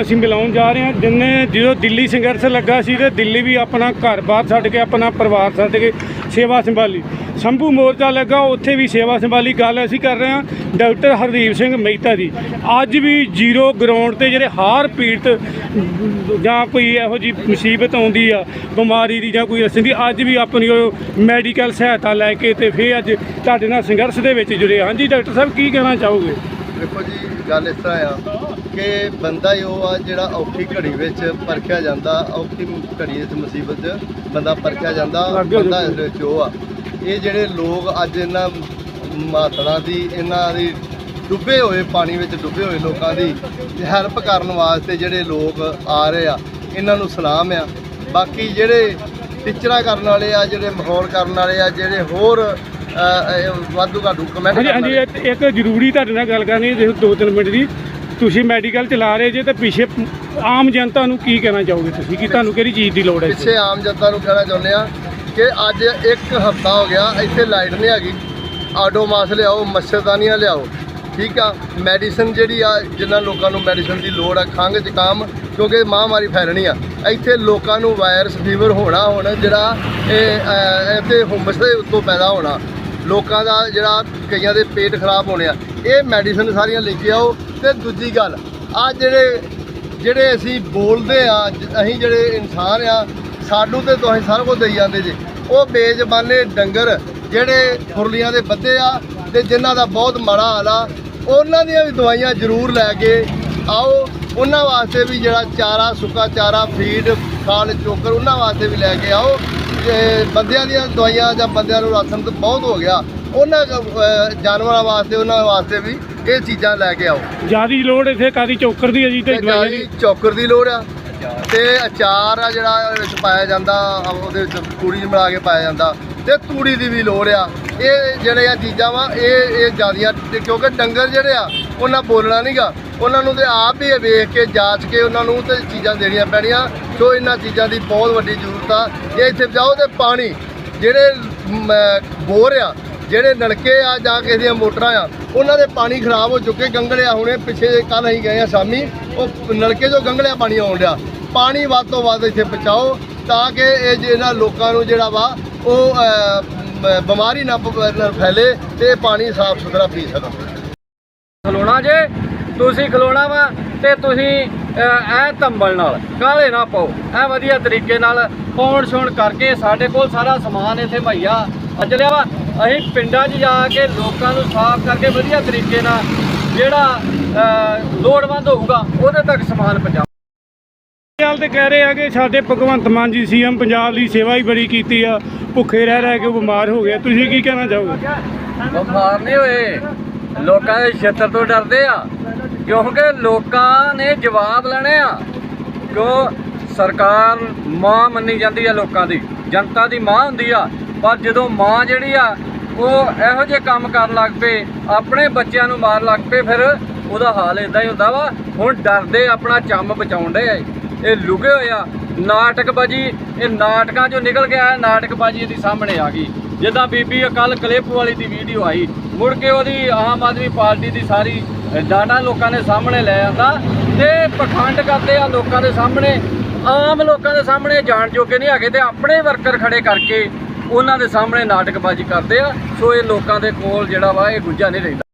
ਅਸੀਂ ਮਿਲਾਉਣ ਜਾ ਰਹੇ ਹਾਂ। ਜਿੰਨੇ ਜਦੋਂ ਦਿੱਲੀ ਸੰਘਰਸ਼ ਲੱਗਾ ਸੀ ਤੇ ਦਿੱਲੀ ਵੀ ਆਪਣਾ ਘਰ-ਬਾਰ ਛੱਡ ਕੇ ਆਪਣਾ ਪਰਿਵਾਰ ਛੱਡ ਕੇ ਸੇਵਾ ਸੰਭਾਲੀ। ਸ਼ੰਭੂ ਮੋਰਚਾ ਲੱਗਾ, ਉੱਥੇ ਵੀ ਸੇਵਾ ਸੰਭਾਲੀ ਗੱਲ ਅਸੀਂ ਕਰ ਰਹੇ ਹਾਂ ਡਾਕਟਰ ਹਰਦੀਪ ਸਿੰਘ ਮਹਿਤਾ ਦੀ ਅੱਜ ਵੀ ਜ਼ੀਰੋ ਗਰਾਊਂਡ ਤੇ ਜਿਹੜੇ ਹਾਰ ਪੀੜਤ ਜਾਂ ਕੋਈ ਇਹੋ ਜੀ ਮੁਸੀਬਤ ਆਉਂਦੀ ਆ, ਬਿਮਾਰੀ ਦੀ ਜਾਂ ਕੋਈ ਰਸਮ ਦੀ, ਅੱਜ ਵੀ ਆਪਣੀ ਉਹ ਮੈਡੀਕਲ ਸਹਾਇਤਾ ਲੈ ਕੇ ਤੇ ਫੇਰ ਅੱਜ ਤੁਹਾਡੇ ਨਾਲ ਸੰਘਰਸ਼ ਦੇ ਵਿੱਚ ਜੁੜੇ ਹਾਂਜੀ, ਡਾਕਟਰ ਸਾਹਿਬ, ਕੀ ਕਹਿਣਾ ਚਾਹੋਗੇ? ਦੇਖੋ ਜੀ, ਗੱਲ ਇਸ ਤਰ੍ਹਾਂ ਆ। ਕਿ ਬੰਦਾ ਹੀ ਉਹ ਆ ਜਿਹੜਾ ਔਖੀ ਘੜੀ ਵਿੱਚ ਪਰਖਿਆ ਜਾਂਦਾ ਔਖੀ ਘੜੀ ਵਿੱਚ ਮੁਸੀਬਤ 'ਚ ਬੰਦਾ ਪਰਖਿਆ ਜਾਂਦਾ ਬੰਦਾ। ਇਸ ਵਿੱਚ ਉਹ ਆ। ਇਹ ਜਿਹੜੇ ਲੋਕ ਅੱਜ ਇਹਨਾਂ ਮਾਤੜਾ ਦੀ ਇਹਨਾਂ ਦੀ ਡੁੱਬੇ ਹੋਏ ਪਾਣੀ ਵਿੱਚ ਡੁੱਬੇ ਹੋਏ ਲੋਕਾਂ ਦੀ ਹੈਲਪ ਕਰਨ ਵਾਸਤੇ ਜਿਹੜੇ ਲੋਕ ਆ ਰਹੇ ਆ ਇਹਨਾਂ ਨੂੰ ਸਲਾਮ ਆ। ਬਾਕੀ ਜਿਹੜੇ ਟੀਚਰਾਂ ਕਰਨ ਵਾਲੇ ਆ ਜਿਹੜੇ ਮਾਹੌਲ ਕਰਨ ਵਾਲੇ ਆ ਜਿਹੜੇ ਹੋਰ ਵਾਧੂ ਘਾਟੂ ਕਮੈਂਟ ਹਾਂਜੀ ਇੱਕ ਜ਼ਰੂਰੀ ਤੁਹਾਡੇ ਨਾਲ ਗੱਲ ਕਰਨੀ ਦੋ ਤਿੰਨ ਮਿੰਟ ਦੀ। ਤੁਸੀਂ ਮੈਡੀਕਲ ਚਲਾ ਰਹੇ ਜੇ ਤੇ ਪਿੱਛੇ ਆਮ ਜਨਤਾ ਨੂੰ ਕੀ ਕਹਿਣਾ ਚਾਹੋਗੇ ਤੁਸੀਂ? ਕਿ ਤੁਹਾਨੂੰ ਕਿਹੜੀ ਚੀਜ਼ ਦੀ ਲੋੜ ਹੈ? ਪਿੱਛੇ ਆਮ ਜਨਤਾ ਨੂੰ ਕਹਿਣਾ ਚਾਹੁੰਦੇ ਆ ਕਿ ਅੱਜ ਇੱਕ ਹਫਤਾ ਹੋ ਗਿਆ ਇੱਥੇ ਲਾਈਟ ਨਹੀਂ ਹੈਗੀ। ਆਡੋ ਮਾਸ ਲਿਆਓ ਮੱਛਰਦਾਨੀਆਂ ਲਿਆਓ ਠੀਕ ਆ? ਮੈਡੀਸਨ ਜਿਹੜੀ ਆ ਜਿਨ੍ਹਾਂ ਲੋਕਾਂ ਨੂੰ ਮੈਡੀਸਨ ਦੀ ਲੋੜ ਆ ਖੰਘ ਜ਼ੁਕਾਮ ਕਿਉਂਕਿ ਮਹਾਮਾਰੀ ਫੈਲਣੀ ਆ। ਇੱਥੇ ਲੋਕਾਂ ਨੂੰ ਵਾਇਰਸ ਫੀਵਰ ਹੋਣਾ ਹੁਣ ਜਿਹੜਾ ਇਹ ਇੱਥੇ ਹੁਮਸ ਦੇ ਉੱਤੋਂ ਪੈਦਾ ਹੋਣਾ। ਲੋਕਾਂ ਦਾ ਜਿਹੜਾ ਕਈਆਂ ਦੇ ਪੇਟ ਖਰਾਬ ਹੋਣੇ ਆ। ਇਹ ਮੈਡੀਸਨ ਸਾਰੀਆਂ ਲੈ ਕੇ ਆਓ ਤੇ ਦੂਜੀ ਗੱਲ, ਆ ਜਿਹੜੇ ਜਿਹੜੇ ਅਸੀਂ ਬੋਲਦੇ ਆ ਅਸੀਂ ਜਿਹੜੇ ਇਨਸਾਨ ਆ, ਸਾਨੂੰ ਤੇ ਤੁਸੀਂ ਸਾਰਾ ਕੁਝ ਦੇਈ ਜਾਂਦੇ ਜੇ। ਉਹ ਬੇਜ਼ਬਾਨੇ ਡੰਗਰ ਜਿਹੜੇ ਫੁਰਲੀਆਂ ਦੇ ਬੱਦੇ ਆ ਤੇ ਜਿਨ੍ਹਾਂ ਦਾ ਬਹੁਤ ਮਾੜਾ ਹਾਲ ਆ, ਉਹਨਾਂ ਦੀਆਂ ਵੀ ਦਵਾਈਆਂ ਜ਼ਰੂਰ ਲੈ ਕੇ ਆਓ। ਉਹਨਾਂ ਵਾਸਤੇ ਵੀ ਜਿਹੜਾ ਚਾਰਾ ਸੁੱਕਾ ਚਾਰਾ, ਫੀਡ, ਖਾਲ, ਚੋਕਰ, ਉਹਨਾਂ ਵਾਸਤੇ ਵੀ ਲੈ ਕੇ ਆਓ। ਬੰਦਿਆਂ ਦੀਆਂ ਦਵਾਈਆਂ ਜਾਂ ਬੰਦਿਆਂ ਨੂੰ ਰਾਸ਼ਨ ਬਹੁਤ ਹੋ ਗਿਆ। ਉਹਨਾਂ ਜਾਨਵਰਾਂ ਵਾਸਤੇ, ਉਹਨਾਂ ਵਾਸਤੇ ਵੀ ਇਹ ਚੀਜ਼ਾਂ ਲੈ ਕੇ ਆਓ। ਜ਼ਿਆਦੀ ਲੋੜ ਇੱਥੇ ਕਾਦੀ ਚੌਕਰ ਦੀ ਹੈ ਜੀ ਤੇ ਦਵਾਈਆਂ ਦੀ ਚੌਕਰ ਦੀ ਲੋੜ ਆ। ਤੇ ਅਚਾਰ ਆ ਜਿਹੜਾ ਵਿੱਚ ਪਾਇਆ ਜਾਂਦਾ ਉਹਦੇ ਵਿੱਚ ਤੂੜੀ ਮਿਲਾ ਕੇ ਪਾਇਆ ਜਾਂਦਾ। ਤੇ ਤੂੜੀ ਦੀ ਵੀ ਲੋੜ ਆ। ਇਹ ਜਿਹੜੇ ਆ ਚੀਜ਼ਾਂ ਵਾ ਇਹ ਇਹ ਜਿਆਦੀਆਂ ਕਿਉਂਕਿ ਡੰਗਰ ਜਿਹੜੇ ਆ ਉਹਨਾਂ ਬੋਲਣਾ ਨਹੀਂਗਾ ਉਹਨਾਂ ਨੂੰ ਤੇ ਆਪ ਹੀ ਇਹ ਵੇਖ ਕੇ ਜਾਂਚ ਕੇ ਉਹਨਾਂ ਨੂੰ ਤੇ ਚੀਜ਼ਾਂ ਦੇਣੀਆਂ ਪੈਣੀਆਂ। ਸੋ ਇਹਨਾਂ ਚੀਜ਼ਾਂ ਦੀ ਬਹੁਤ ਵੱਡੀ ਜ਼ਰੂਰਤ ਆ। ਜੇ ਇੱਥੇ ਜਾਓ ਤੇ ਪਾਣੀ ਜਿਹੜੇ ਬੋਰ ਆ ਜਿਹੜੇ ਨਲਕੇ ਆ ਜਾਂ ਕਿਸੇ ਦੀਆਂ ਮੋਟਰਾਂ ਆ ਉਹਨਾਂ ਦੇ ਪਾਣੀ ਖਰਾਬ ਹੋ ਚੁੱਕੇ ਗੰਗਲਿਆ ਹੁਣੇ ਪਿੱਛੇ ਜੇ ਕੱਲ ਅਸੀਂ ਗਏ ਆ ਸ਼ਾਮੀ ਉਹ ਨਲਕੇ ਚੋਂ ਗੰਗਲਿਆ ਪਾਣੀ ਆਉਣ ਡਿਆ। ਪਾਣੀ ਵੱਧ ਤੋਂ ਵੱਧ ਇੱਥੇ ਪਹੁੰਚਾਓ ਤਾਂ ਕਿ ਇਹ ਜਿਹੜਾ ਲੋਕਾਂ ਨੂੰ ਜਿਹੜਾ ਵਾ ਉਹ ਬਿਮਾਰੀ ਨਾ ਪ- ਫੈਲੇ ਤੇ ਇਹ ਪਾਣੀ ਸਾਫ਼ ਸੁਥਰਾ ਪੀ ਸਕਣ। ਖਲੋਣਾ ਜੇ ਤੁਸੀਂ ਖਲੋਣਾ ਵਾ ਤੇ ਤੁਸੀਂ ਅਹ, ਐ ਧੰਬਲ ਨਾਲ ਕਾਲੇ ਨਾ ਪਾਓ। ਐ ਵਧੀਆ ਤਰੀਕੇ ਨਾਲ ਪੌਣ ਛੋਣ ਕਰਕੇ ਸਾਡੇ ਕੋਲ ਸਾਰਾ ਸਮਾਨ ਇੱਥੇ ਮੁਹੱਈਆ ਅਜਲਿਆ ਵਾ ਅਸੀਂ ਪਿੰਡਾਂ 'ਚ ਜਾ ਕੇ ਲੋਕਾਂ ਨੂੰ ਸਾਫ਼ ਕਰਕੇ ਵਧੀਆ ਤਰੀਕੇ ਨਾਲ ਜਿਹੜਾ ਲੋੜਵੰਦ ਹੋਊਗਾ ਉਹਦੇ ਤੱਕ ਸਮਾਨ ਪਹੁੰਚਾ ਗੱਲ ਤੇ ਕਹਿ ਰਹੇ ਆ ਕਿ ਸਾਡੇ ਭਗਵੰਤ ਮਾਨ ਜੀ ਸੀਐਮ ਪੰਜਾਬ ਦੀ ਸੇਵਾ ਹੀ ਬੜੀ ਕੀਤੀ ਆ। ਭੁੱਖੇ ਰਹਿ ਰਹਿ ਕੇ ਬਿਮਾਰ ਹੋ ਗਿਆ ਤੁਸੀਂ ਕੀ ਕਹਿਣਾ ਚਾਹੋਗੇ? ਬਿਮਾਰ ਨਹੀਂ ਹੋਏ। ਲੋਕਾਂ ਦੇ ਛੇਤਰ ਤੋਂ ਡਰਦੇ ਆ। ਕਿਉਂਕਿ ਲੋਕਾਂ ਨੇ ਜਵਾਬ ਲੈਣੇ ਆ। ਕਿਉਂ? ਸਰਕਾਰ ਮਾਂ ਮੰਨੀ ਜਾਂਦੀ ਆ ਲੋਕਾਂ ਦੀ। ਜਨਤਾ ਦੀ ਮਾਂ ਹੁੰਦੀ ਆ। ਪਰ ਜਦੋਂ ਮਾਂ ਜਿਹੜੀ ਆ, ਉਹ ਇਹੋ ਜਿਹੇ ਕੰਮ ਕਰਨ ਲੱਗ ਪਏ, ਆਪਣੇ ਬੱਚਿਆਂ ਨੂੰ ਮਾਰ ਲੱਗ ਪਏ, ਫਿਰ ਉਹਦਾ ਹਾਲ ਇਦਾਂ ਹੀ ਹੁੰਦਾ ਵਾ। ਹੁਣ ਡਰਦੇ ਆਪਣਾ ਚੰਮ ਬਚਾਉਂਦੇ ਆ ਇਹ। ਲੁਕੇ ਹੋਏ ਆ। ਨਾਟਕਬਾਜੀ, ਇਹ ਨਾਟਕਾਂ ਚੋਂ ਨਿਕਲ ਕੇ ਆਇਆ, ਨਾਟਕਬਾਜੀ ਇਹਦੀ ਸਾਹਮਣੇ ਆ ਗਈ। ਜਿੱਦਾਂ ਬੀਬੀ ਕੱਲ ਕਲਿੱਪ ਵਾਲੀ ਦੀ ਵੀਡੀਓ ਆਈ। ਮੁੜ ਕੇ ਉਹਦੀ ਆਮ ਆਦਮੀ ਪਾਰਟੀ ਦੀ ਸਾਰੀ ਡਾਟਾ ਲੋਕਾਂ ਦੇ ਸਾਹਮਣੇ ਲੈ ਆਂਦਾ ਤੇ ਪਖੰਡ ਕਰਦੇ ਆ ਲੋਕਾਂ ਦੇ ਸਾਹਮਣੇ। ਆਮ ਲੋਕਾਂ ਦੇ ਸਾਹਮਣੇ ਜਾਣ ਜੋਗੇ ਨਹੀਂ ਹੈਗੇ ਤੇ ਆਪਣੇ ਵਰਕਰ ਖੜੇ ਕਰਕੇ ਉਹਨਾਂ ਦੇ ਸਾਹਮਣੇ ਨਾਟਕਬਾਜੀ ਕਰਦੇ ਆ, ਸੋ ਇਹ ਲੋਕਾਂ ਦੇ ਕੋਲ ਜਿਹੜਾ ਵਾ, ਇਹ ਗੁੱਝਾ ਨਹੀਂ ਰਹਿੰਦਾ।